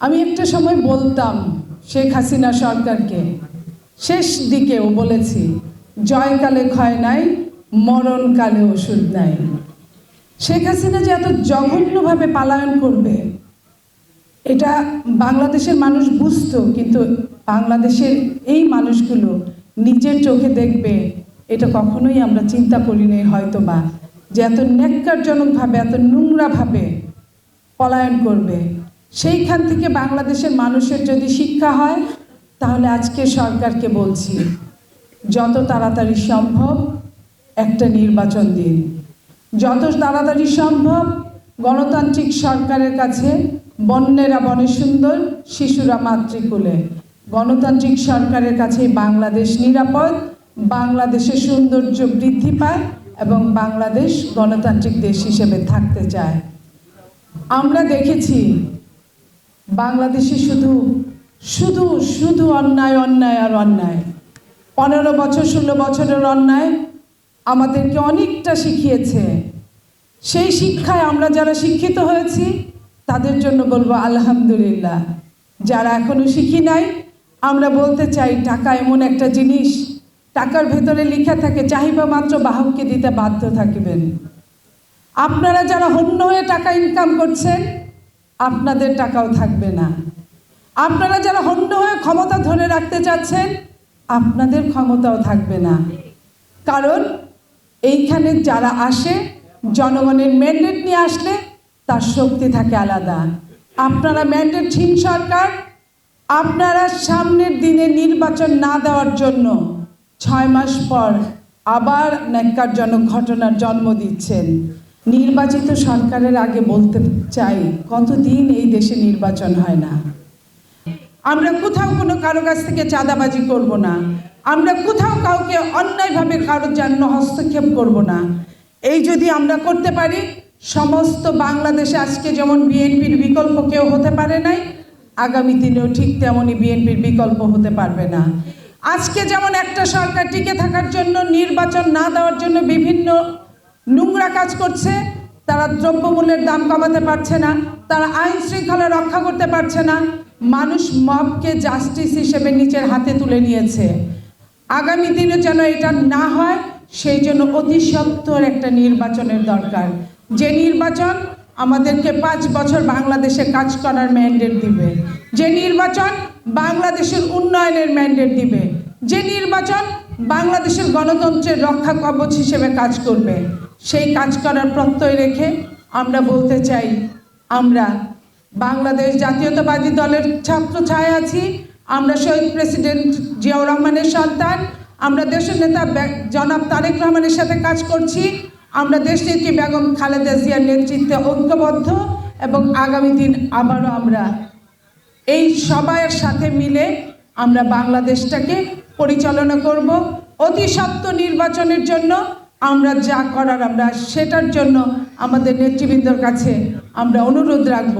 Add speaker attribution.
Speaker 1: আমি একটা সময় বলতাম শেখ হাসিনা সরকারকে, শেষ দিকেও বলেছি, জয়কালে ক্ষয় নাই, মরণকালে ওষুধ নাই। শেখ হাসিনা যে এত জঘন্যভাবে পালায়ন করবে, এটা বাংলাদেশের মানুষ বুঝতো, কিন্তু বাংলাদেশের এই মানুষগুলো নিজের চোখে দেখবে, এটা কখনোই আমরা চিন্তা করিনি হয়তো বা যে এত ন্যাক্কারজনকভাবে, এত নোংরাভাবে পলায়ন করবে। সেইখান থেকে বাংলাদেশের মানুষের যদি শিক্ষা হয়, তাহলে আজকে সরকারকে বলছি, যত তাড়াতাড়ি সম্ভব একটা নির্বাচন দিন। যত তাড়াতাড়ি সম্ভব গণতান্ত্রিক সরকারের কাছে বন্যেরা বনে সুন্দর, শিশুরা মাতৃকুলে। গণতান্ত্রিক সরকারের কাছে বাংলাদেশ নিরাপদ বাংলাদেশের সৌন্দর্য বৃদ্ধি পায় এবং বাংলাদেশ গণতান্ত্রিক দেশ হিসেবে থাকতে চায়। আমরা দেখেছি বাংলাদেশে শুধু শুধু শুধু অন্যায় অন্যায় আর অন্যায়। পনেরো বছর, ষোলো বছরের অন্যায় আমাদেরকে অনেকটা শিখিয়েছে। সেই শিক্ষায় আমরা যারা শিক্ষিত হয়েছি, তাদের জন্য বলব আলহামদুলিল্লাহ। যারা এখনও শিখি নাই, আমরা বলতে চাই টাকা এমন একটা জিনিস, টাকার ভেতরে লেখা থাকে, চাহিদা মাত্র বাহককে দিতে বাধ্য থাকবেন। আপনারা যারা হন্য হয়ে টাকা ইনকাম করছেন আপনাদের টাকাও থাকবে না। আপনারা যারা হন্য হয়ে ক্ষমতা ধরে রাখতে চাচ্ছেন, আপনাদের ক্ষমতাও থাকবে না। কারণ এইখানে যারা আসে, জনগণের ম্যান্ডেট নিয়ে আসলে তার শক্তি থাকে আলাদা। আপনারা ম্যান্ডেটহীন সরকার, আপনারা সামনের দিনে নির্বাচন না দেওয়ার জন্য ছয় মাস পর আবার ন্যাক্কারজনক ঘটনার জন্ম দিচ্ছেন। নির্বাচিত সরকারের আগে বলতে চাই, কতদিন এই দেশে নির্বাচন হয় না? আমরা কোথাও কোনো কারও কাছ থেকে চাঁদাবাজি করব না। আমরা কোথাও কাউকে অন্যায়ভাবে কারোর জন্য হস্তক্ষেপ করব না। এই যদি আমরা করতে পারি, সমস্ত বাংলাদেশে আজকে যেমন বিএনপির বিকল্প কেউ হতে পারে নাই, আগামী দিনেও ঠিক তেমনই বিএনপির বিকল্প হতে পারবে না। আজকে যেমন একটা সরকার টিকে থাকার জন্য, নির্বাচন না দেওয়ার জন্য বিভিন্ন নোংরা কাজ করছে, তারা দ্রব্যমূল্যের দাম কমাতে পারছে না, তারা আইন শৃঙ্খলা রক্ষা করতে পারছে না, মানুষ মবকে জাস্টিস হিসেবে নিজের হাতে তুলে নিয়েছে। আগামী দিনে যেন এটা না হয়, সেই জন্য অতি সত্বর একটা নির্বাচনের দরকার। যে নির্বাচন আমাদেরকে পাঁচ বছর বাংলাদেশে কাজ করার ম্যান্ডেট দিবে। যে নির্বাচন বাংলাদেশের উন্নয়নের ম্যান্ডেট দিবে। যে নির্বাচন বাংলাদেশের গণতন্ত্রের রক্ষা কবচ হিসেবে কাজ করবে, সেই কাজ করার প্রত্যয় রেখে আমরা বলতে চাই, আমরা বাংলাদেশ জাতীয়তাবাদী দলের ছাত্র ছায় আছি, আমরা শহীদ প্রেসিডেন্ট জিয়াউর রহমানের সন্তান, আমরা দেশের নেতা জনাব তারেক রহমানের সাথে কাজ করছি, আমরা দেশ দেশনেত্রী বেগম খালেদা জিয়ার নেতৃত্বে ঐক্যবদ্ধ এবং আগামী দিন আবারও আমরা এই সবাইয়ের সাথে মিলে আমরা বাংলাদেশটাকে পরিচালনা করব অতি সত্য নির্বাচনের জন্য আমরা যা করার আমরা সেটার জন্য আমাদের নেতৃবৃন্দর কাছে আমরা অনুরোধ রাখব।